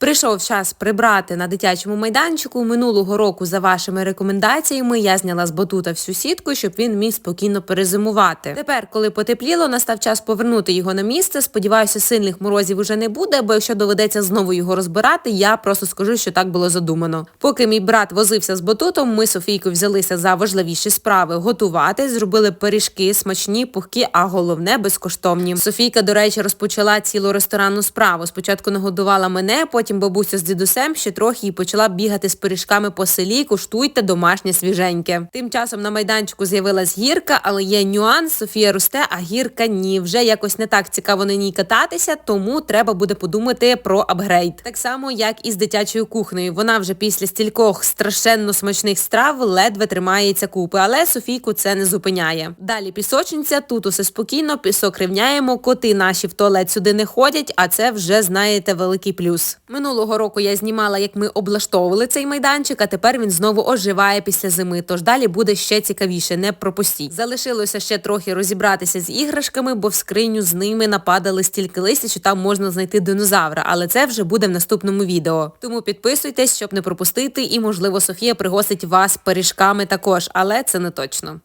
Прийшов час прибрати на дитячому майданчику. Минулого року, за вашими рекомендаціями, я зняла з батута всю сітку, щоб він міг спокійно перезимувати. Тепер, коли потепліло, настав час повернути його на місце. Сподіваюся, сильних морозів уже не буде, бо якщо доведеться знову його розбирати, я просто скажу, що так було задумано. Поки мій брат возився з батутом, ми Софійкою взялися за важливіші справи готувати, зробили пиріжки, смачні, пухкі, а головне безкоштовні. Софійка, до речі, розпочала цілу ресторанну справу. Спочатку нагодувала мене, потім бабуся з дідусем ще трохи і почала бігати з пиріжками по селі. Куштуйте домашнє свіженьке. Тим часом на майданчику з'явилась гірка, але є нюанс. Софія росте, а гірка ні. Вже якось не так цікаво на ній кататися, тому треба буде подумати про апгрейд. Так само, як і з дитячою кухнею. Вона вже після стількох страшенно смачних страв ледве тримається купи, але Софійку це не зупиняє. Далі пісочниця, тут усе спокійно, пісок рівняємо, коти наші в туалет сюди не ходять, а це вже знаєте великий плюс. Минулого року я знімала, як ми облаштовували цей майданчик, а тепер він знову оживає після зими. Тож далі буде ще цікавіше, не пропустіть. Залишилося ще трохи розібратися з іграшками, бо в скриню з ними нападали стільки листя, що там можна знайти динозавра, але це вже буде в наступному відео. Тому підписуйтесь, щоб не пропустити, і можливо Софія пригостить вас пиріжками також, але це не точно.